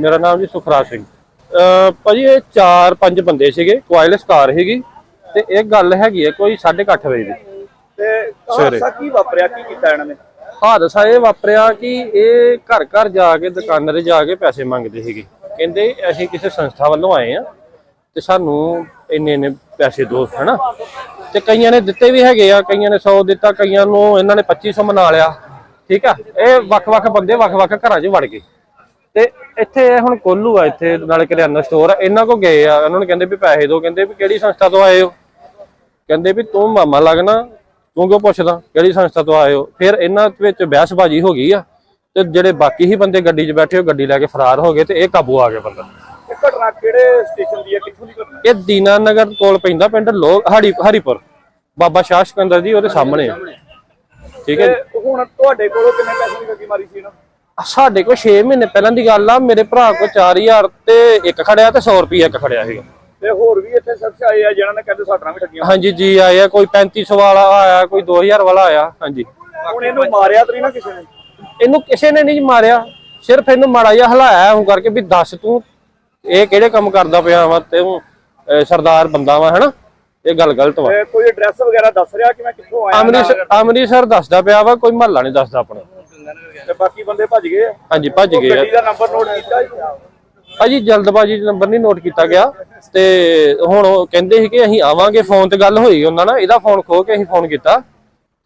ਮੇਰਾ ਨਾਮ ਜੀ ਸੁਖਰਾਜ ਸਿੰਘ। ਭਾਜੀ ਇਹ ਚਾਰ ਪੰਜ ਬੰਦੇ ਸੀਗੇ ਵਾਇਰਲੈਸ ਕਾਰ ਹੈਗੀ ਤੇ ਇਹ ਗੱਲ ਹੈਗੀ ਹੈ ਕੋਈ 8:30 ਵਜੇ ਦੀ। ਤੇ। ਹਾਦਸਾ ਕੀ ਵਾਪਰਿਆ ਕੀ ਕੀਤਾ ਇਹਨਾਂ ਨੇ? ਹਾਦਸਾ ਇਹ ਵਾਪਰਿਆ ਕਿ ਇਹ ਘਰ ਘਰ ਜਾ ਕੇ ਦੁਕਾਨਾਂ ਤੇ ਜਾ ਕੇ ਪੈਸੇ ਮੰਗਦੇ ਸੀਗੇ। ਕਹਿੰਦੇ ਅਸੀਂ ਕਿਸੇ ਸੰਸਥਾ ਵੱਲੋਂ ਆਏ ਆ ਤੇ ਸਾਨੂੰ ਇੰਨੇ ਇੰਨੇ ਪੈਸੇ ਦਿਓ ਹਨਾ? ਤੇ ਕਈਆਂ ਨੇ ਦਿੱਤੇ ਵੀ ਹੈਗੇ ਆ ਕਈਆਂ ਨੇ 100 ਦਿੱਤਾ ਕਈਆਂ ਨੂੰ ਇਹਨਾਂ ਨੇ 2500 ਮਨਾ ਲਿਆ। ਠੀਕ ਆ? ਇਹ ਵੱਖ-ਵੱਖ ਬੰਦੇ ਵੱਖ-ਵੱਖ ਘਰਾਂ 'ਚ ਵੜ ਗਏ। ਤੇ ਇੱਥੇ ਹੁਣ ਕੋਲੂ ਆ ਇੱਥੇ ਨਾਲੇ ਕਰਿਆਨਾ ਸਟੋਰ ਆ। ਇਹਨਾਂ ਕੋ ਗਏ ਆ। ਉਹਨਾਂ ਨੂੰ ਕਹਿੰਦੇ ਵੀ ਪੈਸੇ ਦਿਓ ਕਹਿੰਦੇ ਵੀ ਕਿਹੜੀ ਸੰਸਥਾ ਤੋਂ ਆਏ ਹੋ? ਕਹਿੰਦੇ ਵੀ ਤੂੰ ਮਾਮਾ ਲੱਗਣਾ ਤੂੰ ਕਿਉਂ ਪੁੱਛਦਾ ਕਿਹੜੀ ਸੰਸਥਾ ਤੋਂ ਆਏ ਹੋ? ਫਿਰ ਇਹਨਾਂ ਵਿੱਚ ਬਹਿਸਬਾਜ਼ੀ ਹੋ ਗਈ ਆ ਤੇ ਜਿਹੜੇ ਬਾਕੀ ਹੀ ਬੰਦੇ ਗੱਡੀ 'ਚ ਬੈਠੇ ਉਹ ਗੱਡੀ ਲੈ ਕੇ ਫਰਾਰ ਹੋ ਗਏ ਤੇ ਇਹ ਕਾਬੂ ਆ ਗਿਆ ਬੰਦਾ। ਇਹ ਘਟਨਾ ਕਿਹੜੇ ਸਟੇਸ਼ਨ ਦੀ ਹੈ ਕਿੱਥੋਂ ਦੀ ਘਟਨਾ? ਇਹ ਦੀਨਾ ਨਗਰ ਕੋਲ ਪੈਂਦਾ ਪਿੰਡ ਲੋ ਹਰੀ ਹਰੀਪੁਰ। ਬਾਬਾ ਸ਼ਾਹ ਸਿਕੰਦਰ ਜੀ ਉਹਦੇ ਸਾਹਮਣੇ ਆ। ਠੀਕ ਹੈ ਜੀ? ਹੁਣ ਤੁਹਾਡੇ ਕੋਲੋਂ ਕਿੰਨੇ ਪੈਸੇ ਦੀ ਗੱਡੀ ਮਾਰੀ ਸੀ ਇਹਨਾਂ? ਸਾਡੇ ਕੋਲ 6 ਮਹੀਨੇ ਪਹਿਲਾਂ ਦੀ ਗੱਲ ਆ ਮੇਰੇ ਭਰਾ ਕੋਲ 4000 ਤੇ ਇੱਕ ਖੜਿਆ ਤੇ 100 ਰੁਪਏ ਇੱਕ ਖੜਿਆ ਸੀਗਾ। ਤੇ ਹੋਰ ਵੀ ਇੱਥੇ ਸ਼ਖਸ ਆਏ ਆ ਜਿਹਨਾਂ ਨੇ ਕਹਿੰਦੇ ਸਾਡਰਾਂ ਵੀ ਠੱਗੀਆਂ ਹਾਂਜੀ ਜੀ ਆਏ ਆ ਕੋਈ 3500 ਵਾਲਾ ਆਇਆ ਕੋਈ 2000 ਵਾਲਾ ਆਇਆ ਹਾਂਜੀ। ਹੁਣ ਇਹਨੂੰ ਮਾਰਿਆ ਤਾਂ ਨਹੀਂ ਨਾ ਕਿਸੇ ਨੇ? ਇਹਨੂੰ ਕਿਸੇ ਨੇ ਨਹੀਂ ਮਾਰਿਆ ਸਿਰਫ ਇਹਨੂੰ ਮਾੜਾ ਜਿਹਾ ਹਲਾਇਆ ਹੂੰ ਕਰਕੇ ਵੀ ਦੱਸ ਤੂੰ ਇਹ ਕਿਹੜੇ ਕੰਮ ਕਰਦਾ ਪਿਆ ਵਾ ਤੇ ਸਰਦਾਰ ਬੰਦਾ ਵਾ ਹੈਨਾ? ਇਹ ਗੱਲ ਗਲਤ ਵਾ। ਕੋਈ ਐਡਰੈਸ ਵਗੈਰਾ ਦੱਸ ਰਿਹਾ ਕਿ ਮੈਂ ਕਿੱਥੋਂ ਆਇਆ ਅੰਮ੍ਰਿਤਸਰ ਅੰਮ੍ਰਿਤਸਰ ਦੱਸਦਾ ਪਿਆ ਵਾ ਕੋਈ ਮਹੱਲਾ ਨਹੀਂ ਦੱਸਦਾ ਆਪਣਾ। ਤੇ ਬਾਕੀ ਬੰਦੇ ਭੱਜ ਗਏ ਆ? ਹਾਂਜੀ ਭੱਜ ਉਹ ਗਏ ਆ। ਗੱਡੀ ਦਾ ਨੰਬਰ ਨੋਟ ਕੀਤਾ ਜੀ? ਭਾਜੀ ਜਲਦਬਾਜ਼ੀ ਚ ਨੰਬਰ ਨਹੀਂ ਨੋਟ ਕੀਤਾ ਗਿਆ। ਤੇ ਹੁਣ ਉਹ ਕਹਿੰਦੇ ਸੀ ਕਿ ਅਸੀਂ ਆਵਾਂਗੇ ਫੋਨ ਤੇ ਗੱਲ ਹੋਈ ਉਹਨਾਂ ਨਾਲ ਇਹਦਾ ਫੋਨ ਖੋ ਕੇ ਅਸੀਂ ਫੋਨ ਕੀਤਾ।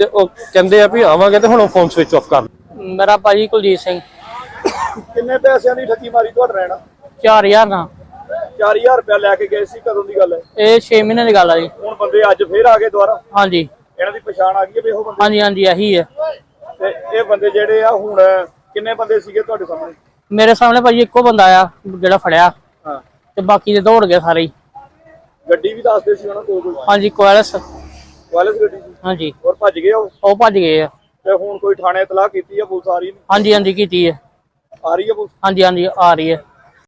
ਤੇ ਉਹ ਕਹਿੰਦੇ ਆ ਵੀ ਆਵਾਂਗੇ ਤੇ ਹੁਣ ਫੋਨ ਸਵਿਚ ਆਫ ਕਰ ਮੇਰਾ ਭਾਜੀ ਕੁਲਜੀਤ ਸਿੰਘ। ਕਿੰਨੇ ਪੈਸਿਆਂ ਦੀ ਠੱਗੀ ਮਾਰੀ ਤੁਹਾਡੇ ਰਹਿਣਾ? 4000 ਦਾ। 4000 ਰੁਪਇਆ ਲੈ ਕੇ ਗਏ ਸੀ ਕਦੋਂ ਦੀ ਗੱਲ ਹੈ? ਇਹ 6 ਮਹੀਨੇ ਦੀ ਗੱਲ ਆ ਜੀ। ਹੁਣ ਬੰਦੇ ਅੱਜ ਫੇਰ ਆ ਗਏ ਦੁਬਾਰਾ? ਹਾਂਜੀ। ਇਹਨਾਂ ਦੀ ਪਛਾਣ ਆ ਗਈ ਹੈ ਵੀ ਉਹ ਬੰਦੇ ਹਾਂਜੀ ਹਾਂਜੀ ਇਹੀ ਹੈ। ਇਹ ਬੰਦੇ ਜਿਹੜੇ ਆ ਹੁਣ ਕਿੰਨੇ ਬੰਦੇ ਸੀਗੇ ਤੁਹਾਡੇ ਸਾਹਮਣੇ? ਮੇਰੇ ਸਾਹਮਣੇ ਭਾਜੀ ਇੱਕੋ ਬੰਦਾ ਆ ਜਿਹੜਾ ਫੜਿਆ। ਹਾਂ। ਤੇ ਬਾਕੀ ਦੇ ਦੌੜ ਗਏ ਸਾਰੇ ਹੀ। ਗੱਡੀ ਵੀ ਦੱਸਦੇ ਸੀ ਉਹਨਾਂ ਕੋਲ ਕੋਈ? ਹਾਂਜੀ ਕੋਇਲਸ। ਵਾਇਰਲੈਸ ਗੱਡੀ ਸੀ? ਹਾਂਜੀ। ਔਰ ਭੱਜ ਗਏ ਉਹ? ਉਹ ਭੱਜ ਗਏ ਆ। ਤੇ ਹੁਣ ਕੋਈ ਥਾਣੇ ਇਤਲਾਹ ਕੀਤੀ ਹੈ ਪੁਲਿਸ ਆ ਰਹੀ? ਨਹੀਂ ਹਾਂਜੀ ਹਾਂਜੀ ਕੀਤੀ ਹੈ ਆ ਰਹੀ ਹੈ ਪੁਲਿਸ? ਹਾਂਜੀ ਹਾਂਜੀ ਆ ਰਹੀ ਹੈ